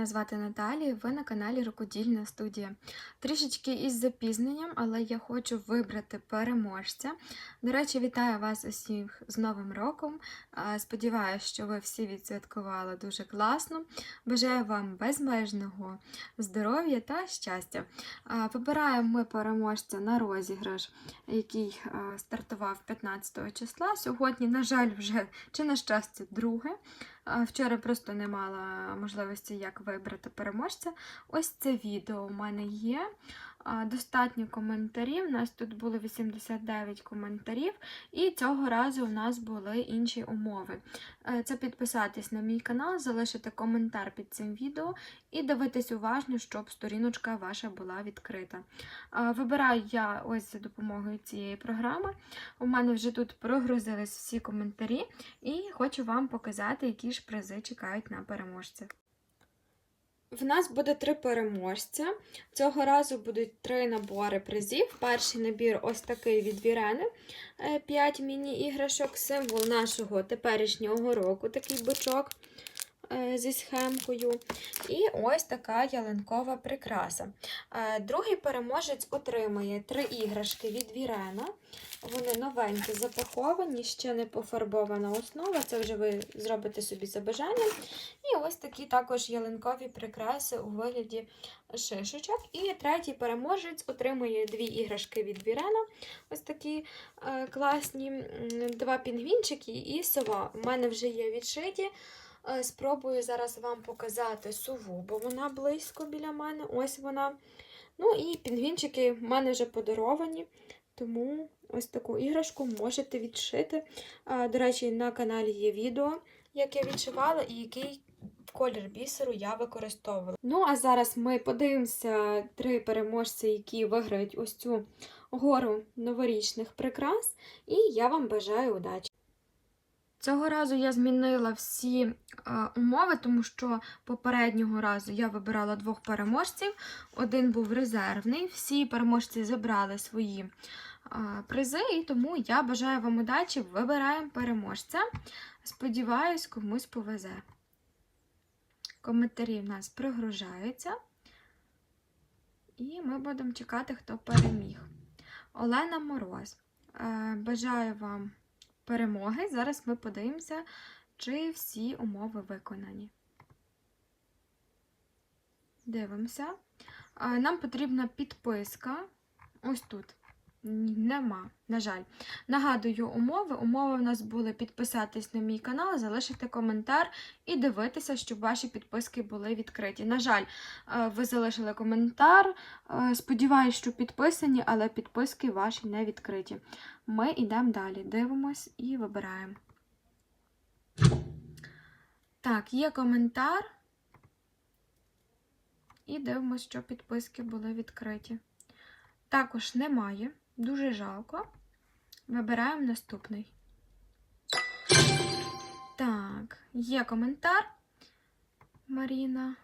Мене звати Наталія. Ви на каналі Рукодільна студія. Трішечки із запізненням, але я хочу вибрати переможця. До речі, вітаю вас усіх з Новим роком. Сподіваюсь, що ви всі відсвяткували дуже класно. Бажаю вам безмежного здоров'я та щастя. Вибираємо ми переможця на розіграш, який стартував 15 числа. Сьогодні, на жаль, вже чи на щастя, друге. Вчора просто не мала можливості, як вибрати переможця. Ось це відео у мене є. Достатньо коментарів. У нас тут було 89 коментарів, і цього разу у нас були інші умови. Е, Це підписатись на мій канал, залишити коментар під цим відео і дивитись уважно, щоб сторіночка ваша була відкрита. Вибираю я ось за допомогою цієї програми. У мене вже тут прогрузились всі коментарі, і хочу вам показати, які ж призи чекають на переможця. В нас буде три переможця. Цього разу будуть три набори призів. Перший набір ось такий від Вірени. 5 міні-іграшок, символ нашого теперішнього року, такий бичок е, зі схемкою. І ось така ялинкова прикраса. Е, Другий переможець отримає три іграшки від Вірена. Вони новенькі, запаковані, ще не пофарбована основа. Це вже ви зробите собі за бажанням. І ось такі також ялинкові прикраси у вигляді шишечок. І третій переможець отримує дві іграшки від Вірена. Ось такі е, класні два пінгвінчики і сова. У мене вже є відшиті. Е, Спробую зараз вам показати сову, бо вона близько біля мене. Ось вона. Ну і пінгвінчики в мене вже подаровані, тому ось таку іграшку можете відшити. До речі, на каналі є відео, як я відшивала і який колір бісеру я використовувала. Ну, а зараз ми подивимося три переможці, які виграють ось цю гору новорічних прикрас, і я вам бажаю удачі. Цього разу я змінила всі е, умови, тому що попереднього разу я вибирала двох переможців. Один був резервний. Всі переможці забрали свої е, призи, і тому я бажаю вам удачі. Вибираємо переможця. Сподіваюсь, комусь повезе. Коментарі в нас прогружаються. І ми будемо чекати, хто переміг. Олена Мороз. Е, Бажаю вам перемоги. Зараз ми подивимося, чи всі умови виконані. Дивимося. Нам потрібна підписка. Ось тут. Нема, на жаль. Нагадую умови. Умови в нас були підписатись на мій канал, залишити коментар і дивитися, щоб ваші підписки були відкриті. На жаль, е, ви залишили коментар. Е, Сподіваюсь, що підписані, але підписки ваші не відкриті. Ми йдемо далі, дивимось і вибираємо. Так, є коментар. І дивимося, що підписки були відкриті. Також немає. Дуже жалко. Вибираємо наступний. Так, є коментар. Маріна.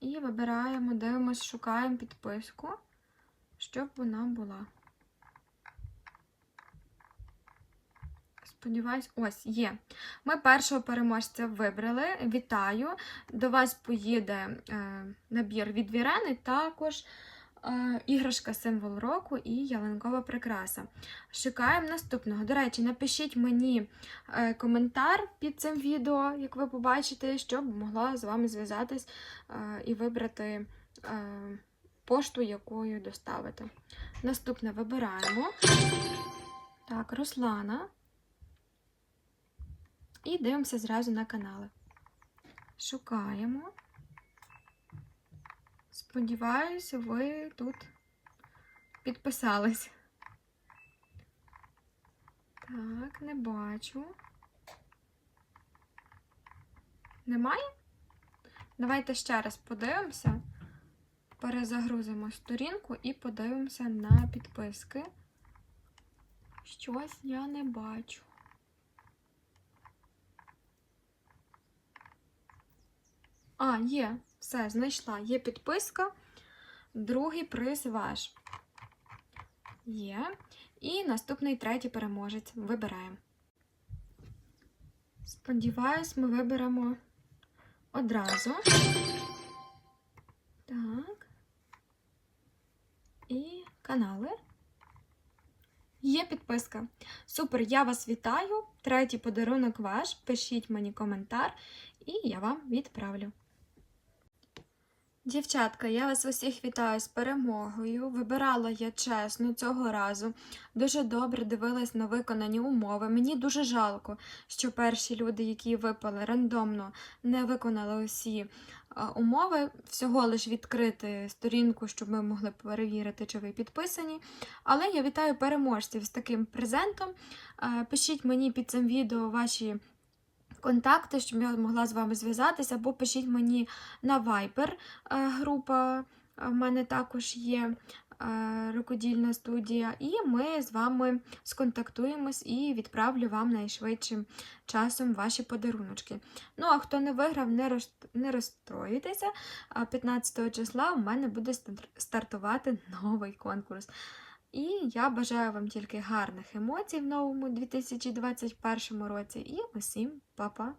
І вибираємо, дивимось, шукаємо підписку, щоб вона була. Сподіваюсь, ось є. Ми першого переможця вибрали. Вітаю! До вас поїде е, набір від Вірени, також е, іграшка символ року і ялинкова прикраса. Шукаємо наступного. До речі, напишіть мені е, коментар під цим відео, як ви побачите, щоб могла з вами зв'язатись е, і вибрати е, пошту, якою доставити. Наступне вибираємо. Так, Руслана. І дивимося зразу на канали. Шукаємо. Сподіваюсь, ви тут підписались. Так, не бачу. Немає? Давайте ще раз подивимося. Перезагрузимо сторінку і подивимося на підписки. Щось я не бачу. А, є, все, знайшла. Є підписка. Другий приз ваш. Є. І наступний третій переможець. Вибираємо. Сподіваюсь, ми виберемо одразу. Так. І канали. Є підписка. Супер, я вас вітаю. Третій подарунок ваш. Пишіть мені коментар, і я вам відправлю. Дівчатка, я вас усіх вітаю з перемогою. Вибирала я чесно цього разу. Дуже добре дивилась на виконані умови. Мені дуже жалко, що перші люди, які випали рандомно, не виконали усі умови. Всього лиш відкрити сторінку, щоб ми могли перевірити, чи ви підписані. Але я вітаю переможців з таким презентом. Е, Пишіть мені під цим відео ваші контакти, щоб я могла з вами зв'язатися, або пишіть мені на Viber е, група. е, В мене також є е, рукодільна студія, і ми з вами сконтактуємось і відправлю вам найшвидшим часом ваші подаруночки. Ну, а хто не виграв, не, роз... не розстроюйтеся. 15 числа у мене буде стартувати новий конкурс. І я бажаю вам тільки гарних емоцій в новому 2021 році. І усім па-па!